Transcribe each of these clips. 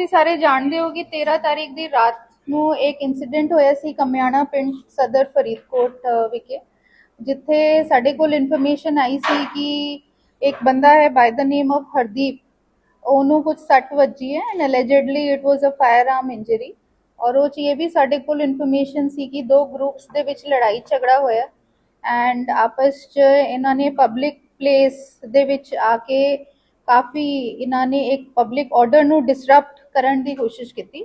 ਤੁਸੀਂ ਸਾਰੇ ਜਾਣਦੇ ਹੋ ਕਿ 13 ਤਾਰੀਖ ਦੀ ਰਾਤ ਨੂੰ ਇੱਕ ਇਨਸੀਡੈਂਟ ਹੋਇਆ ਸੀ ਕਮਿਆਣਾ ਪਿੰਡ ਸਦਰ ਫਰੀਦਕੋਟ ਵਿਖੇ, ਜਿੱਥੇ ਸਾਡੇ ਕੋਲ ਇਨਫੋਰਮੇਸ਼ਨ ਆਈ ਸੀ ਕਿ ਇੱਕ ਬੰਦਾ ਹੈ ਬਾਈ ਦਾ ਨੇਮ ਆਫ ਹਰਦੀਪ। ਉਹਨੂੰ ਕੁਝ ਸੱਟ ਵੱਜੀ ਹੈ and allegedly it was a firearm injury ਔਰ ਉਹ 'ਚ ਇਹ ਵੀ ਸਾਡੇ ਕੋਲ ਇਨਫੋਰਮੇਸ਼ਨ ਸੀ ਕਿ ਦੋ ਗਰੁੱਪਸ ਦੇ ਵਿੱਚ ਲੜਾਈ ਝਗੜਾ ਹੋਇਆ ਐਂਡ ਆਪਸ 'ਚ ਇਹਨਾਂ ਨੇ ਪਬਲਿਕ ਪਲੇਸ ਦੇ ਵਿੱਚ ਆ ਕੇ ਕਾਫੀ ਇਹਨਾਂ ਨੇ ਇੱਕ ਪਬਲਿਕ ਆਰਡਰ ਨੂੰ ਡਿਸਰਪਟ ਕਰਨ ਦੀ ਕੋਸ਼ਿਸ਼ ਕੀਤੀ।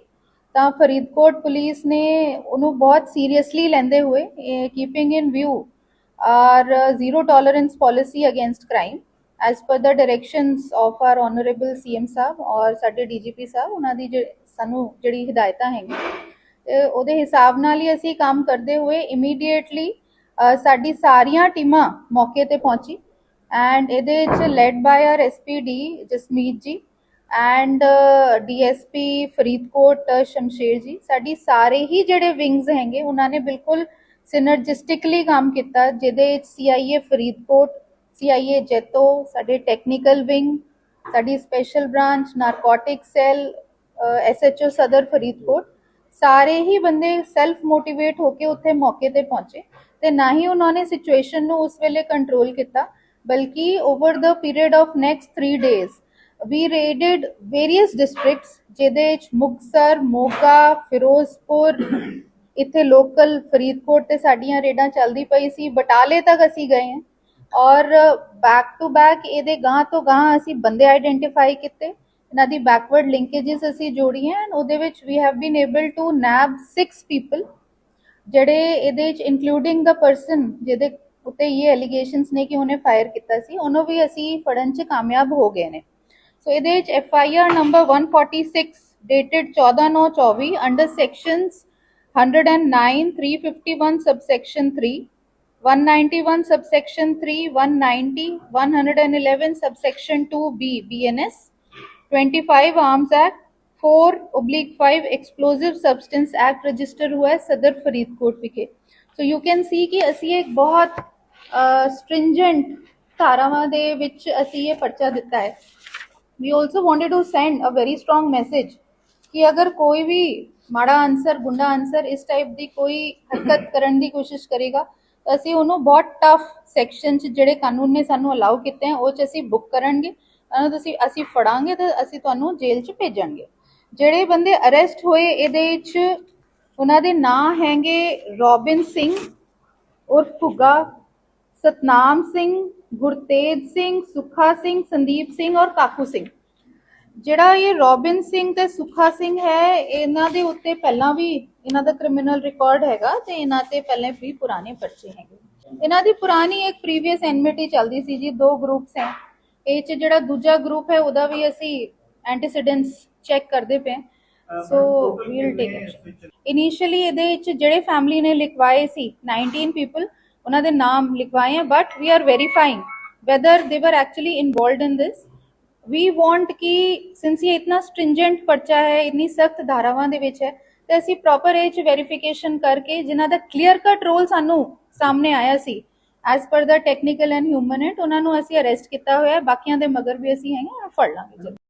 ਤਾਂ ਫਰੀਦਕੋਟ ਪੁਲਿਸ ਨੇ ਉਹਨੂੰ ਬਹੁਤ ਸੀਰੀਅਸਲੀ ਲੈਂਦੇ ਹੋਏ keeping in view our zero tolerance tolerance policy crime crime per per directions directions our our honorable CM ਸਾਹਿਬ ਔਰ ਸਾਡੇ DGP ਸਾਹਿਬ, ਉਹਨਾਂ ਦੀ ਜੇ- ਸਾਨੂੰ ਜਿਹੜੀ ਹਦਾਇਤਾਂ ਹੈਗੀਆਂ ਉਹਦੇ ਹਿਸਾਬ ਨਾਲ ਹੀ ਅਸੀਂ ਕੰਮ ਕਰਦੇ ਹੋਏ ਇਮੀਡੀਏਟਲੀ ਸਾਡੀ ਸਾਰੀਆਂ ਟੀਮਾਂ ਮੌਕੇ ਤੇ ਪਹੁੰਚੀ। ਐਂਡ ਇਹਦੇ ਵਿੱਚ led by our SPD Jasmeet ji and DSP Faridkot Shamsher ਜੀ, ਸਾਡੀ ਸਾਰੇ ਹੀ ਜਿਹੜੇ ਵਿੰਗਸ ਹੈਗੇ, ਉਹਨਾਂ ਨੇ ਬਿਲਕੁਲ ਸਿਨਰਜਿਸਟਿਕਲੀ ਕੰਮ ਕੀਤਾ, ਜਿਹਦੇ ਵਿੱਚ ਸੀਆਈਏ ਫਰੀਦਕੋਟ ਸੀਆਈਏ ਜੈਤੋ, ਸਾਡੇ ਟੈਕਨੀਕਲ ਵਿੰਗ ਸਾਡੀ special branch narcotic cell SHO ਸਦਰ ਫਰੀਦਕੋਟ, ਸਾਰੇ ਹੀ ਬੰਦੇ ਸੈਲਫ ਮੋਟੀਵੇਟ ਹੋ ਕੇ ਉੱਥੇ ਮੌਕੇ ਤੇ ਪਹੁੰਚੇ ਤੇ ਨਾ ਹੀ ਉਹਨਾਂ ਨੇ ਸਿਚੁਏਸ਼ਨ ਨੂੰ ਉਸ ਵੇਲੇ ਕੰਟਰੋਲ ਕੀਤਾ। ਬਲਕਿ over the period of next 3 days we raided various districts ਜਿਹਦੇ ਵਿੱਚ ਮੁਕਤਸਰ ਮੋਗਾ ਫਿਰੋਜ਼ਪੁਰ ਇੱਥੇ ਲੋਕਲ ਫਰੀਦਕੋਟ ਤੇ ਸਾਡੀਆਂ ਰੇਡਾਂ ਚੱਲਦੀ ਪਈ ਸੀ, ਬਟਾਲੇ ਤੱਕ ਅਸੀਂ ਗਏ ਹਾਂ। ਔਰ ਬੈਕ ਟੂ ਬੈਕ ਇਹਦੇ ਗਾਂ ਤੋਂ ਗਾਂ ਅਸੀਂ ਬੰਦੇ ਆਈਡੈਂਟੀਫਾਈ ਕੀਤੇ। ਇਹਨਾਂ ਦੀ ਬੈਕਵਰਡ ਲਿੰਕੇजेस ਅਸੀਂ ਜੋੜੀਆਂ ਐਂਡ ਉਹਦੇ ਵਿੱਚ we have been able to nab 6 people ਜਿਹੜੇ ਇਹਦੇ ਵਿੱਚ ਇਨਕਲੂਡਿੰਗ ਦਾ ਪਰਸਨ ਜਿਹਦੇ ਉੱਤੇ ਇਹ ਅਲੀਗੇਸ਼ਨਸ ਨੇ ਕਿ ਉਹਨੇ ਫਾਇਰ ਕੀਤਾ ਸੀ ਉਹਨੂੰ ਵੀ ਅਸੀਂ ਫੜਨ 'ਚ ਕਾਮਯਾਬ ਹੋ ਗਏ ਨੇ ਸੋ ਇਹਦੇ ਵਿੱਚ F I R number 146 dated 14/9/24 under sections 109 351 subsection 3 191 subsection 3 190 111 subsection 2 b bns 25 arms act 4 oblique 5 explosive substance act register hua hai sadar faridkot vikhe so you can see ki assi ek bahut stringent ਧਾਰਾਵਾਂ ਦੇ ਵਿੱਚ ਅਸੀਂ ਇਹ ਪਰਚਾ ਦਿੱਤਾ ਹੈ। We also wanted to send a very strong message ਕਿ ਅਗਰ ਕੋਈ ਵੀ ਮਾੜਾ ਅਨਸਰ ਗੁੰਡਾ ਅਨਸਰ ਇਸ ਟਾਈਪ ਦੀ ਕੋਈ ਹਰਕਤ ਕਰਨ ਦੀ ਕੋਸ਼ਿਸ਼ ਕਰੇਗਾ, ਤਾਂ ਅਸੀਂ ਉਹਨੂੰ ਬਹੁਤ ਟਫ ਸੈਕਸ਼ਨ ਚ ਜਿਹੜੇ ਕਾਨੂੰਨ ਨੇ ਸਾਨੂੰ ਅਲਾਉ ਕੀਤੇ ਆ ਉਹ ਚ ਅਸੀਂ ਬੁੱਕ ਕਰਨਗੇ। ਉਹਨਾਂ ਨੂੰ ਤੁਸੀਂ, ਅਸੀਂ ਫੜਾਂਗੇ ਤੇ ਅਸੀਂ ਤੁਹਾਨੂੰ ਜੇਲ੍ਹ ਚ ਭੇਜਾਂਗੇ। ਜਿਹੜੇ ਬੰਦੇ ਅਰੈਸਟ ਹੋਏ, ਇਹਦੇ 'ਚ ਉਹਨਾਂ ਦੇ ਨਾਂ ਹੈਗੇ ਰੋਬਿਨ ਸਿੰਘ ਉਰਫ ਭੁੱਗਾ ਸਤਨਾਮ ਸਿੰਘ, ਗੁਰਤੇਜ ਸਿੰਘ, ਸੁਖਾ ਸਿੰਘ, ਸੰਦੀਪ ਸਿੰਘ ਔਰ ਕਾਕੂ ਸਿੰਘ। ਜਿਹੜਾ ਇਹ ਰੋਬਿਨ ਸਿੰਘ ਤੇ ਸੁਖਾ ਸਿੰਘ ਹੈ, ਇਹਨਾਂ ਦੇ ਉੱਤੇ ਪਹਿਲਾਂ ਵੀ ਇਹਨਾਂ ਦਾ ਕ੍ਰਿਮੀਨਲ ਰਿਕਾਰਡ ਹੈਗਾ ਤੇ ਇਹਨਾਂ ਤੇ ਪਹਿਲੇ ਵੀ ਪੁਰਾਣੇ ਪਰਚੇ ਹੈਗੇ। ਇਹਨਾਂ ਦੀ ਪੁਰਾਣੀ ਇੱਕ ਪ੍ਰੀਵੀਅਸ ਐਨਮਿਟੀ ਚੱਲਦੀ ਸੀ ਜੀ, ਦੋ ਗਰੁੱਪਸ ਹੈ। ਇਹ ਚ ਜਿਹੜਾ ਦੂਜਾ ਗਰੁੱਪ ਹੈ, ਉਹਦਾ ਵੀ ਅਸੀਂ ਐਂਟੀਸੀਡੈਂਟਸ ਚੈੱਕ ਕਰਦੇ ਪਏ। ਸੋ ਵੀਲ ਟੇਕ ਇਨੀਸ਼ੀਅਲੀ ਇਹਦੇ ਵਿੱਚ ਜਿਹੜੇ ਫੈਮਿਲੀ ਨੇ ਲਿਖਵਾਏ ਸੀ 19 ਪੀਪਲ ਉਹਨਾਂ ਦੇ ਨਾਮ ਲਿਖਵਾਏ ਹੈ but we are verifying whether they were actually involved in this. We want ਕਿ since ਇਹ ਇਤਨਾ stringent ਪਰਚਾ ਹੈ, ਇਤਨੀ ਸਖਤ ਧਾਰਾਵਾਂ ਦੇ ਵਿੱਚ ਹੈ, ਤੇ ਅਸੀਂ ਪ੍ਰੋਪਰ ਏਜ ਵੈਰੀਫਿਕੇਸ਼ਨ ਕਰਕੇ ਜਿਨ੍ਹਾਂ ਦਾ ਕਲੀਅਰ ਕਟ ਰੋਲ ਸਾਨੂੰ ਸਾਹਮਣੇ ਆਇਆ ਸੀ as per the technical and human it ਉਹਨਾਂ ਨੂੰ ਅਸੀਂ ਅਰੈਸਟ ਕੀਤਾ ਹੋਇਆ ਬਾਕੀਆਂ ਦੇ ਮਗਰ ਵੀ ਅਸੀਂ ਹੈਗੇ ਫੜ ਲਾਂਗੇ